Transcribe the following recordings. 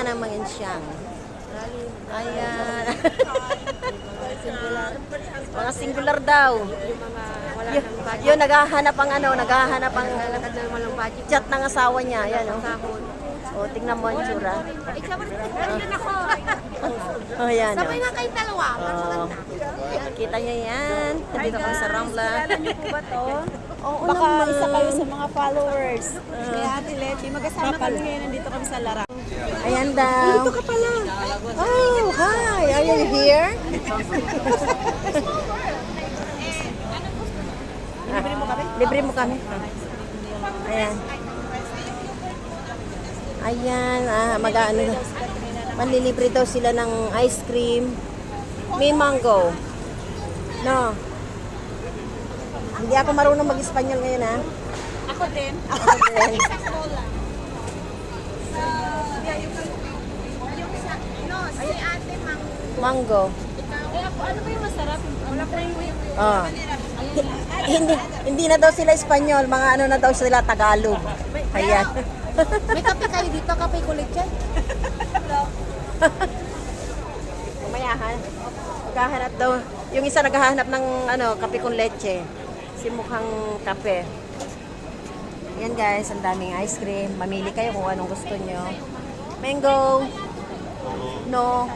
Yan ang mga insyang. Ayan. mga singular daw. Yung mga wala Yun, nang budget. yun naghahanap ang ano, naghahanap ang na walang budget. chat ng asawa niya. Yan oh. O, tingnan mo ang tsura. Eh, syempre, nandun ako. Oh, yan Sabay oh. na kayong dalawa. Oh. Kita niyo yan. Nandito kami sa Rambla. Niyo po ba to? Oo Baka naman. isa kayo sa mga followers ni Ate Letty. Magkasama kami ngayon, nandito kami sa Lara. Ayan daw. Dito ka pala. Oh, hi. Are you here? Libre mo kami? Libre mo kami. Ayan. Ayan, ah, mag-ano. Manlilibre daw sila ng ice cream. May mango. No. Hindi ako marunong mag-Espanyol ngayon, ha? Ako din. Ako din. No, si ate mang Mango. Eh, ako, ano ba yung masarap? Wala pa yung Ah. hindi hindi na daw sila Espanyol, mga ano na daw sila Tagalog. Ayan. May kape kayo dito, kape kulit dyan. Mamaya ha. Maghahanap daw. Yung isa naghahanap ng ano, kape con leche. Si mukhang kape. Yan guys, ang daming ice cream. Mamili kayo kung anong gusto nyo. Mango. No.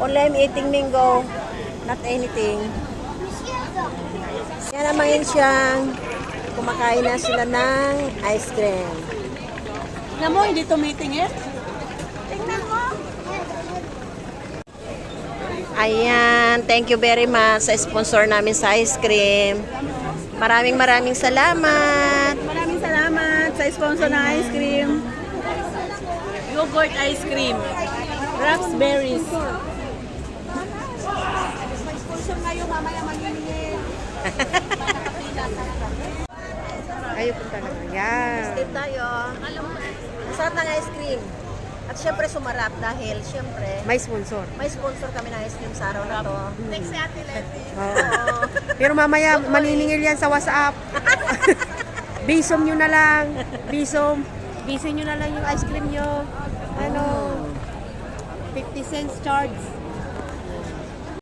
Only I'm eating mango. Not anything. Yan ang mga siyang kumakain na sila ng ice cream. Na mo, hindi tumitingin? Ayan, thank you very much sa sponsor namin sa ice cream. Maraming maraming salamat. Maraming salamat sa sponsor ng ice cream. Yogurt ice cream. Raspberries. Sponsor ngayon, mamaya manginingin. Kayo po talaga. Yan. Step tayo. Masarap ng ice cream. At syempre sumarap dahil syempre May sponsor. may sponsor kami ng ice cream sa araw na to. Thanks si Ate Letty. Oo. Pero mamaya, maniningil yan sa WhatsApp. Bisom nyo na lang. Bisom. Bisom nyo na lang yung ice cream nyo. Ano? 50 cents charge.